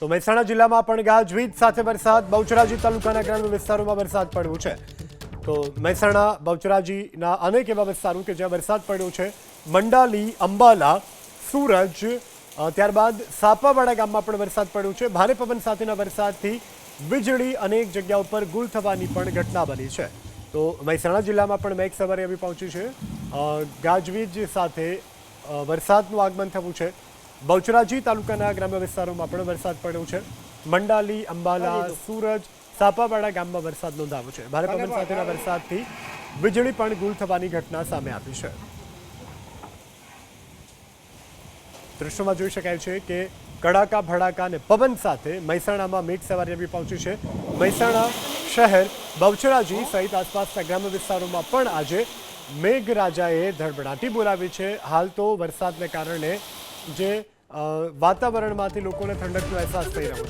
તો મહેસાણા જિલ્લામાં પણ ગાજવીજ સાથે વરસાદ. બહુચરાજી તાલુકાના ગ્રામ્ય વિસ્તારોમાં વરસાદ પડ્યો છે. તો મહેસાણા, બહુચરાજીના અનેક એવા વિસ્તારો કે જ્યાં વરસાદ પડ્યો છે. મંડાલી, અંબાલા, સુરજ ત્યારબાદ સાપાવાડા ગામમાં પણ વરસાદ પડ્યો છે. ભારે પવન સાથેના વરસાદથી વીજળી અનેક જગ્યા ઉપર ગુલ થવાની પણ ઘટના બની છે. તો મહેસાણા જિલ્લામાં પણ મેઘ સવારે આવી પહોંચી છે. ગાજવીજ સાથે વરસાદનું આગમન થવું છે. બહુચરાજી તાલુકાના ગ્રામ્ય વિસ્તારોમાં પણ વરસાદ પડ્યો છે. મંડાલી અંબાલા સુરજ સાપાવાડા ગામમાં વરસાદ નોંધાયો છે. ભારે પવન સાથેના વરસાદથી વીજળી પણ ગુલ થવાની ઘટના સામે આવી છે. દ્રશ્યોમાં જોઈ શકાય છે કે કડાકા ભડાકા અને પવન સાથે મહેસાણામાં મેઘ સવારી આવી પહોંચી છે. મહેસાણા શહેર બહુચરાજી સહિત આસપાસના ગ્રામ્ય વિસ્તારોમાં પણ આજે મેઘરાજાએ ધડબડાટી બોલાવી છે. હાલ તો વરસાદને કારણે જે વાતાવરણમાંથી લોકોને ઠંડકનો અહેસાસ થઈ રહ્યો